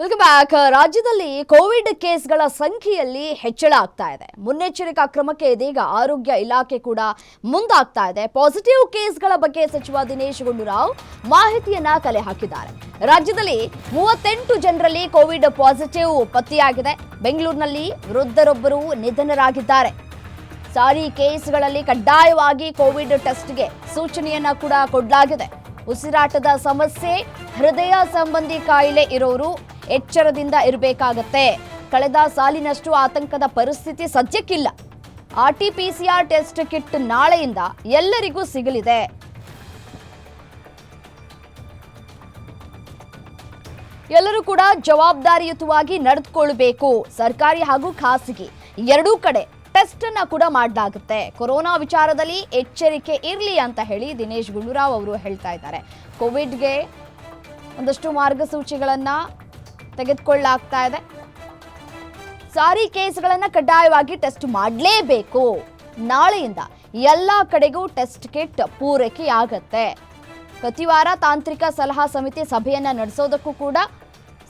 Welcome back ರಾಜ್ಯದಲ್ಲಿ Covid ಕೇಸ್ಗಳ ಸಂಖ್ಯೆಯಲ್ಲಿ ಹೆಚ್ಚಳ ಆಗ್ತಾ ಇದೆ. ಮುನ್ನೆಚ್ಚರಿಕಾ ಕ್ರಮಕ್ಕೆ ಇದೀಗ ಆರೋಗ್ಯ ಇಲಾಖೆ ಕೂಡ ಮುಂದಾಗ್ತಾ ಇದೆ. ಪಾಸಿಟಿವ್ ಕೇಸ್ಗಳ ಬಗ್ಗೆ ಸಚಿವ ದಿನೇಶ್ ಗುಂಡೂರಾವ್ ಮಾಹಿತಿಯನ್ನ ಕಲೆ ಹಾಕಿದ್ದಾರೆ. ರಾಜ್ಯದಲ್ಲಿ ಮೂವತ್ತೆಂಟು ಜನರಲ್ಲಿ ಕೋವಿಡ್ ಪಾಸಿಟಿವ್ ಪತ್ತೆಯಾಗಿದೆ. ಬೆಂಗಳೂರಿನಲ್ಲಿ ವೃದ್ಧರೊಬ್ಬರು ನಿಧನರಾಗಿದ್ದಾರೆ. ಸಾರಿ ಕೇಸ್ಗಳಲ್ಲಿ ಕಡ್ಡಾಯವಾಗಿ ಕೋವಿಡ್ ಟೆಸ್ಟ್ಗೆ ಸೂಚನೆಯನ್ನ ಕೂಡ ಕೊಡಲಾಗಿದೆ. ಉಸಿರಾಟದ ಸಮಸ್ಯೆ, ಹೃದಯ ಸಂಬಂಧಿ ಕಾಯಿಲೆ ಇರೋರು ಎಚ್ಚರದಿಂದ ಇರಬೇಕಾಗತ್ತೆ. ಕಳೆದ ಸಾಲಿನಷ್ಟು ಆತಂಕದ ಪರಿಸ್ಥಿತಿ ಸದ್ಯಕ್ಕಿಲ್ಲ. ಆರ್ಟಿಪಿಸಿಆರ್ ಟೆಸ್ಟ್ ಕಿಟ್ ನಾಳೆಯಿಂದ ಎಲ್ಲರಿಗೂ ಸಿಗಲಿದೆ. ಎಲ್ಲರೂ ಕೂಡ ಜವಾಬ್ದಾರಿಯುತವಾಗಿ ನಡೆದುಕೊಳ್ಳಬೇಕು. ಸರ್ಕಾರಿ ಹಾಗೂ ಖಾಸಗಿ ಎರಡೂ ಕಡೆ ಟೆಸ್ಟ್ ಅನ್ನ ಕೂಡ ಮಾಡಲಾಗುತ್ತೆ ಕೊರೋನಾ ವಿಚಾರದಲ್ಲಿ ಎಚ್ಚರಿಕೆ ಇರಲಿ ಅಂತ ಹೇಳಿ ದಿನೇಶ್ ಗುಂಡೂರಾವ್ ಅವರು ಹೇಳ್ತಾ ಇದ್ದಾರೆ. ಕೋವಿಡ್ಗೆ ಒಂದಷ್ಟು ಮಾರ್ಗಸೂಚಿಗಳನ್ನ ತೆಗೆದುಕೊಳ್ಳಲಾಗ್ತಾ ಇದೆ. ಸಾರಿ ಕೇಸ್ಗಳನ್ನು ಕಡ್ಡಾಯವಾಗಿ ಟೆಸ್ಟ್ ಮಾಡಲೇಬೇಕು. ನಾಳೆಯಿಂದ ಎಲ್ಲ ಕಡೆಗೂ ಟೆಸ್ಟ್ ಕಿಟ್ ಪೂರೈಕೆಯಾಗತ್ತೆ. ಪ್ರತಿ ವಾರ ತಾಂತ್ರಿಕ ಸಲಹಾ ಸಮಿತಿ ಸಭೆಯನ್ನ ನಡೆಸೋದಕ್ಕೂ ಕೂಡ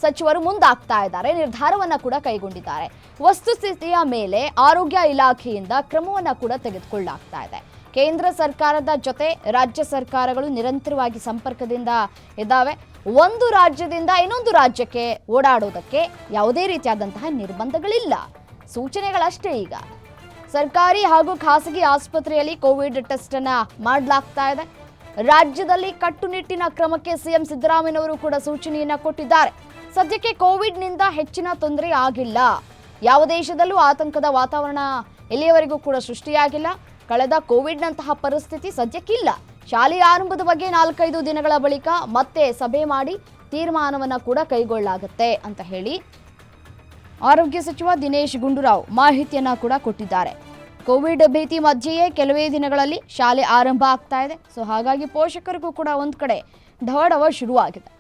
ಸಚಿವರು ಮುಂದಾಗ್ತಾ ಇದ್ದಾರೆ. ನಿರ್ಧಾರವನ್ನ ಕೂಡ ಕೈಗೊಂಡಿದ್ದಾರೆ. ವಸ್ತುಸ್ಥಿತಿಯ ಮೇಲೆ ಆರೋಗ್ಯ ಇಲಾಖೆಯಿಂದ ಕ್ರಮವನ್ನ ಕೂಡ ತೆಗೆದುಕೊಳ್ಳಲಾಗ್ತಾ ಇದೆ. ಕೇಂದ್ರ ಸರ್ಕಾರದ ಜೊತೆ ರಾಜ್ಯ ಸರ್ಕಾರಗಳು ನಿರಂತರವಾಗಿ ಸಂಪರ್ಕದಿಂದ ಇದ್ದಾವೆ. ಒಂದು ರಾಜ್ಯದಿಂದ ಇನ್ನೊಂದು ರಾಜ್ಯಕ್ಕೆ ಓಡಾಡೋದಕ್ಕೆ ಯಾವುದೇ ರೀತಿಯಾದಂತಹ ನಿರ್ಬಂಧಗಳಿಲ್ಲ. ಸೂಚನೆಗಳಷ್ಟೇ ಈಗ. ಸರ್ಕಾರಿ ಹಾಗೂ ಖಾಸಗಿ ಆಸ್ಪತ್ರೆಯಲ್ಲಿ ಕೋವಿಡ್ ಟೆಸ್ಟ್ ಅನ್ನ ಮಾಡಲಾಗ್ತಾ ಇದೆ. ರಾಜ್ಯದಲ್ಲಿ ಕಟ್ಟುನಿಟ್ಟಿನ ಕ್ರಮಕ್ಕೆ ಸಿಎಂ ಸಿದ್ದರಾಮಯ್ಯನವರು ಕೂಡ ಸೂಚನೆಯನ್ನ ಕೊಟ್ಟಿದ್ದಾರೆ. ಸದ್ಯಕ್ಕೆ ಕೋವಿಡ್ನಿಂದ ಹೆಚ್ಚಿನ ತೊಂದರೆ ಆಗಿಲ್ಲ. ಯಾವ ದೇಶದಲ್ಲೂ ಆತಂಕದ ವಾತಾವರಣ ಇಲ್ಲಿಯವರೆಗೂ ಕೂಡ ಸೃಷ್ಟಿಯಾಗಿಲ್ಲ. ಕಳೆದ ಕೋವಿಡ್ನಂತಹ ಪರಿಸ್ಥಿತಿ ಸದ್ಯಕ್ಕಿಲ್ಲ. ಶಾಲೆಯ ಆರಂಭದ ಬಗ್ಗೆ ನಾಲ್ಕೈದು ದಿನಗಳ ಬಳಿಕ ಮತ್ತೆ ಸಭೆ ಮಾಡಿ ತೀರ್ಮಾನವನ್ನು ಕೂಡ ಕೈಗೊಳ್ಳಲಾಗುತ್ತೆ ಅಂತ ಹೇಳಿ ಆರೋಗ್ಯ ಸಚಿವ ದಿನೇಶ್ ಗುಂಡೂರಾವ್ ಮಾಹಿತಿಯನ್ನ ಕೂಡ ಕೊಟ್ಟಿದ್ದಾರೆ. ಕೋವಿಡ್ ಭೀತಿ ಮಧ್ಯೆಯೇ ಕೆಲವೇ ದಿನಗಳಲ್ಲಿ ಶಾಲೆ ಆರಂಭ ಆಗ್ತಾ ಇದೆ. ಸೊ ಹಾಗಾಗಿ ಪೋಷಕರಿಗೂ ಕೂಡ ಒಂದು ಕಡೆ ಢವಢವ ಶುರುವಾಗಿದೆ.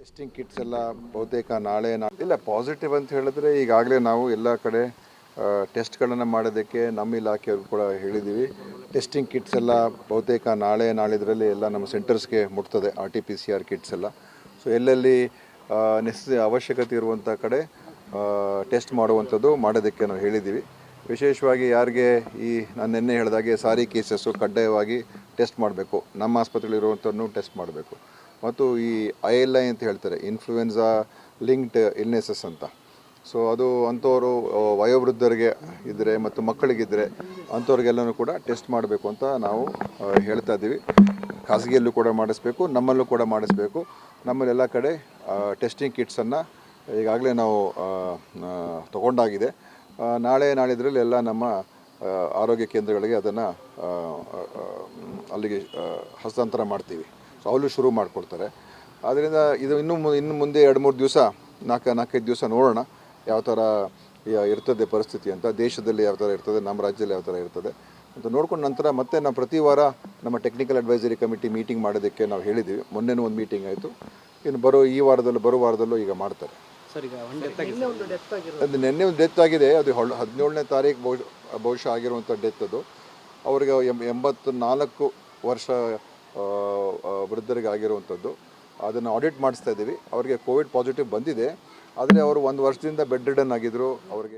ಟೆಸ್ಟಿಂಗ್ ಕಿಟ್ಸ್ ಎಲ್ಲ ಬಹುತೇಕ ನಾಳೆ ಇಲ್ಲ ಪಾಸಿಟಿವ್ ಅಂತ ಹೇಳಿದ್ರೆ ಈಗಾಗಲೇ ನಾವು ಎಲ್ಲ ಕಡೆ ಟೆಸ್ಟ್ಗಳನ್ನು ಮಾಡೋದಕ್ಕೆ ನಮ್ಮ ಇಲಾಖೆಯವರು ಕೂಡ ಹೇಳಿದ್ದೀವಿ ಟೆಸ್ಟಿಂಗ್ ಕಿಟ್ಸ್ ಎಲ್ಲ ಬಹುತೇಕ ನಾಳೆ, ನಾಳಿದ್ರಲ್ಲಿ ಎಲ್ಲ ನಮ್ಮ ಸೆಂಟರ್ಸ್ಗೆ ಮುಟ್ತದೆ, R T P C R kits ಎಲ್ಲ. ಸೊ ಎಲ್ಲೆಲ್ಲಿ ನೆಸ್ ಅವಶ್ಯಕತೆ ಇರುವಂಥ ಕಡೆ ಟೆಸ್ಟ್ ಮಾಡುವಂಥದ್ದು ಮಾಡೋದಕ್ಕೆ ನಾವು ಹೇಳಿದ್ದೀವಿ ವಿಶೇಷವಾಗಿ ಯಾರಿಗೆ ಈ, ನಾನು ನಿನ್ನೆ ಹೇಳಿದಾಗೆ ಸಾರಿ ಕೇಸಸ್ಸು ಕಡ್ಡಾಯವಾಗಿ ಟೆಸ್ಟ್ ಮಾಡಬೇಕು. ನಮ್ಮ ಆಸ್ಪತ್ರೆಗಳಿರುವಂಥನ್ನು ಟೆಸ್ಟ್ ಮಾಡಬೇಕು. ಮತ್ತು ಈ ಐ ಎಲ್ ಐ ಅಂತ ಹೇಳ್ತಾರೆ, ಇನ್ಫ್ಲೂಯೆನ್ಸಾ ಲಿಂಕ್ಡ್ ಇಲ್ನೆಸಸ್ ಅಂತ. ಸೊ ಅದು ಅಂಥವರು ವಯೋವೃದ್ಧರಿಗೆ ಇದ್ದರೆ ಮತ್ತು ಮಕ್ಕಳಿಗಿದ್ದರೆ ಅಂಥವ್ರಿಗೆಲ್ಲನೂ ಕೂಡ ಟೆಸ್ಟ್ ಮಾಡಬೇಕು ಅಂತ ನಾವು ಹೇಳ್ತಾ ಇದ್ದೀವಿ. ಖಾಸಗಿಯಲ್ಲೂ ಕೂಡ ಮಾಡಿಸ್ಬೇಕು, ನಮ್ಮಲ್ಲೂ ಕೂಡ ಮಾಡಿಸ್ಬೇಕು. ನಮ್ಮಲ್ಲೆಲ್ಲ ಕಡೆ ಟೆಸ್ಟಿಂಗ್ ಕಿಟ್ಸನ್ನು ಈಗಾಗಲೇ ನಾವು ತಗೊಂಡಾಗಿದೆ. ನಾಳೆ, ನಾಳಿದ್ರಲ್ಲಿ ಎಲ್ಲ ನಮ್ಮ ಆರೋಗ್ಯ ಕೇಂದ್ರಗಳಿಗೆ ಅದನ್ನು ಅಲ್ಲಿಗೆ ಹಸ್ತಾಂತರ ಮಾಡ್ತೀವಿ. ಸೊ ಅವಳು ಶುರು ಮಾಡಿಕೊಡ್ತಾರೆ. ಆದ್ದರಿಂದ ಇದು ಇನ್ನೂ ಇನ್ನು ಮುಂದೆ ಎರಡು ಮೂರು ದಿವಸ, ನಾಲ್ಕು, ನಾಲ್ಕೈದು ದಿವಸ ನೋಡೋಣ. ಯಾವ ಥರ ಇರ್ತದೆ ಪರಿಸ್ಥಿತಿ ಅಂತ ದೇಶದಲ್ಲಿ ಯಾವ ಥರ ಇರ್ತದೆ ನಮ್ಮ ರಾಜ್ಯದಲ್ಲಿ ಯಾವ ಥರ ಇರ್ತದೆ ಅಂತ ನೋಡ್ಕೊಂಡ ನಂತರ ಮತ್ತೆ ನಾವು ಪ್ರತಿ ವಾರ ನಮ್ಮ ಟೆಕ್ನಿಕಲ್ ಅಡ್ವೈಸರಿ ಕಮಿಟಿ ಮೀಟಿಂಗ್ ಮಾಡೋದಕ್ಕೆ ನಾವು ಹೇಳಿದ್ದೀವಿ. ಮೊನ್ನೆನೂ ಒಂದು ಮೀಟಿಂಗ್ ಆಯಿತು. ಇನ್ನು ಬರೋ ಈ ವಾರದಲ್ಲೂ ಬರೋ ವಾರದಲ್ಲೂ ಈಗ ಮಾಡ್ತಾರೆ. ಸರ್ ಈಗ ಒಂದು ಡೆತ್ ಆಗಿದೆ. ಅದು ನಿನ್ನೆ ಒಂದು ಡೆತ್ ಆಗಿದೆ. ಅದು ಹೊಳ್ ಹದಿನೇಳನೇ ತಾರೀಕು ಬಹು ಬಹುಶಃ ಆಗಿರುವಂಥ ಡೆತ್ ಅದು. ಅವ್ರಿಗೆ ಎಂಬತ್ತು ನಾಲ್ಕು ವರ್ಷ ವೃದ್ಧರಿಗೆ ಆಗಿರುವಂಥದ್ದು ಅದನ್ನು ಆಡಿಟ್ ಮಾಡಿಸ್ತಾ ಇದ್ದೀವಿ. ಅವರಿಗೆ ಕೋವಿಡ್ ಪಾಸಿಟಿವ್ ಬಂದಿದೆ. ಆದರೆ ಅವರು ಒಂದು ವರ್ಷದಿಂದ ಬೆಡ್ ರಿಡನ್ ಆಗಿದ್ರು ಅವರಿಗೆ